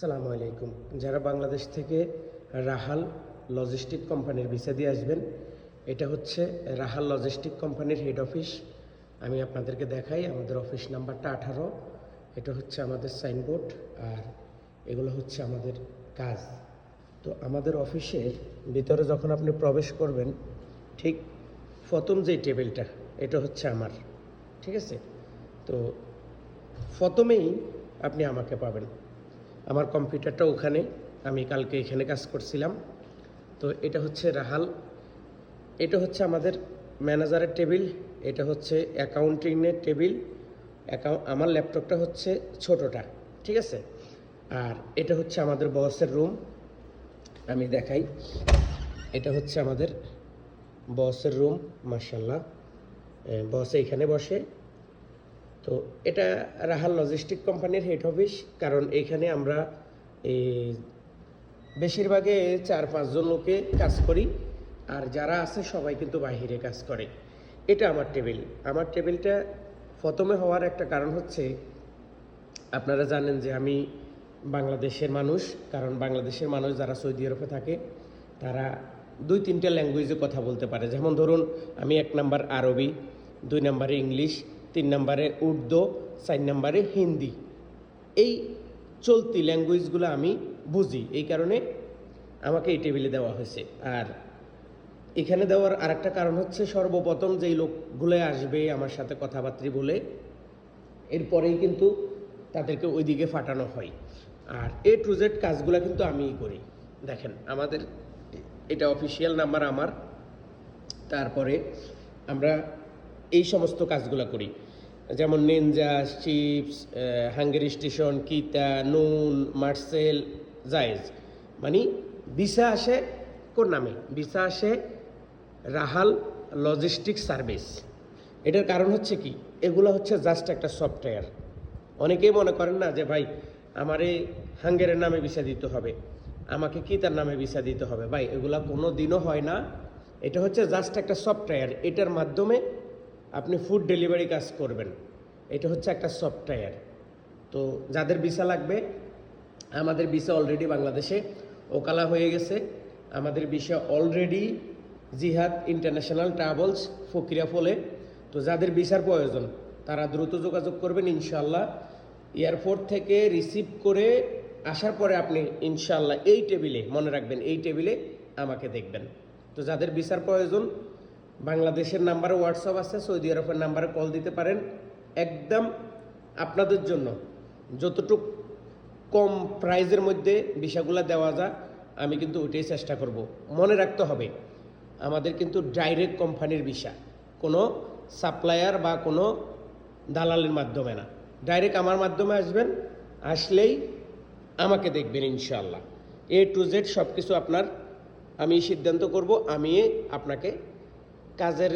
সালামু আলাইকুম। যারা বাংলাদেশ থেকে রাহাল লজিস্টিক কোম্পানির ভিসা দিয়ে আসবেন, এটা হচ্ছে রাহাল লজিস্টিক কোম্পানির হেড অফিস আমি আপনাদেরকে দেখাই আমাদের অফিস নাম্বারটা আঠারো। এটা হচ্ছে আমাদের সাইনবোর্ড আর এগুলো হচ্ছে আমাদের কাজ। তো আমাদের অফিসের ভিতরে যখন আপনি প্রবেশ করবেন, ঠিক প্রথম যে টেবিলটা, এটা হচ্ছে আমার। ঠিক আছে? তো প্রথমেই আপনি আমাকে পাবেন। আমার কম্পিউটারটা ওখানে, আমি কালকে এখানে কাজ করছিলাম। তো এটা হচ্ছে রাহাল। এটা হচ্ছে আমাদের ম্যানেজারের টেবিল, এটা হচ্ছে অ্যাকাউন্টিংয়ের টেবিল আমার ল্যাপটপটা হচ্ছে ছোটোটা, ঠিক আছে? আর এটা হচ্ছে আমাদের বসের রুম, আমি দেখাই। এটা হচ্ছে আমাদের বসের রুম মার্শাল্লাহ বস এইখানে বসে। তো এটা রাহাল লজিস্টিক কোম্পানির হেড অফিস কারণ এখানে আমরা এই বেশিরভাগে চার পাঁচজন লোকে কাজ করি, আর যারা আছে সবাই কিন্তু বাহিরে কাজ করে। এটা আমার টেবিল আমার টেবিলটা প্রথমে হওয়ার একটা কারণ হচ্ছে, আপনারা জানেন যে আমি বাংলাদেশের মানুষ, কারণ বাংলাদেশের মানুষ যারা সৌদি আরবে থাকে, তারা দুই তিনটা ল্যাঙ্গুয়েজে কথা বলতে পারে। যেমন ধরুন, আমি এক নাম্বার আরবি, দুই নাম্বারে ইংলিশ তিন নাম্বারে উর্দু, চার নাম্বারে হিন্দি। এই চলতি ল্যাঙ্গুয়েজগুলো আমি বুঝি, এই কারণে আমাকে এই টেবিলে দেওয়া হয়েছে। আর এখানে দেওয়ার আরেকটা কারণ হচ্ছে সর্বপ্রথম যেই লোকগুলো আসবে আমার সাথে কথাবার্তা বলে, এরপরেই কিন্তু তাদেরকে ওইদিকে ফাটানো হয়। আর এ টু জেড কাজগুলো কিন্তু আমিই করি। দেখেন, আমাদের এটা অফিসিয়াল নাম্বার আমার। তারপরে আমরা এই সমস্ত কাজগুলো করি। যেমন নিনজা চিপস হাঙ্গেরি স্টেশন কিতা নুন মার্সেল জায়েজ মানে ভিসা আসে কোন নামে? ভিসা আসে রাহাল লজিস্টিক সার্ভিস এটার কারণ হচ্ছে কি? এগুলো হচ্ছে জাস্ট একটা সফটওয়্যার অনেকেই মনে করেন না যে, ভাই, আমারে হাঙ্গেরের নামে ভিসা দিতে হবে। আমাকে কি তার নামে ভিসা দিতে হবে। ভাই, এগুলা কোনো দিনও হয় না। এটা হচ্ছে জাস্ট একটা সফটওয়্যার এটার মাধ্যমে আপনি ফুড ডেলিভারি কাজ করবেন। এটা হচ্ছে একটা সফটওয়্যার তো যাদের ভিসা লাগবে, আমাদের ভিসা অলরেডি বাংলাদেশে ওকালা হয়ে গেছে। আমাদের visa already Jihad international travels Fakira ফলে তো যাদের ভিসার প্রয়োজন, তারা দ্রুত যোগাযোগ করবেন ইনশাল্লাহ এয়ারপোর্ট থেকে রিসিভ করে আসার পরে আপনি ইনশাল্লাহ এই টেবিলে মনে রাখবেন এই টেবিলে আমাকে দেখবেন। তো যাদের ভিসার প্রয়োজন বাংলাদেশের নাম্বারে হোয়াটসঅ্যাপ আছে, সৌদি আরবের নাম্বারে কল দিতে পারেন। একদম আপনাদের জন্য যতটুক কম প্রাইজের মধ্যে ভিসাগুলো দেওয়া যায়, আমি কিন্তু ওইটাই চেষ্টা করব। মনে রাখতে হবে, আমাদের কিন্তু ডাইরেক্ট কোম্পানির ভিসা, কোনো সাপ্লায়ার বা কোনো দালালের মাধ্যমে না। ডাইরেক্ট আমার মাধ্যমে আসবেন, আসলেই আমাকে দেখবেন ইনশাল্লাহ এ টু জেড সব কিছু আপনার, আমি সিদ্ধান্ত করব, আমি আপনাকে কাজের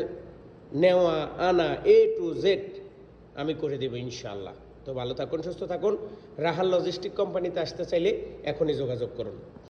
নেওয়া, আনা এ টু জেড আমি করে দেবো ইনশাল্লাহ তো ভালো থাকুন, সুস্থ থাকুন। রাহাল লজিস্টিক কোম্পানিতে আসতে চাইলে এখনই যোগাযোগ করুন।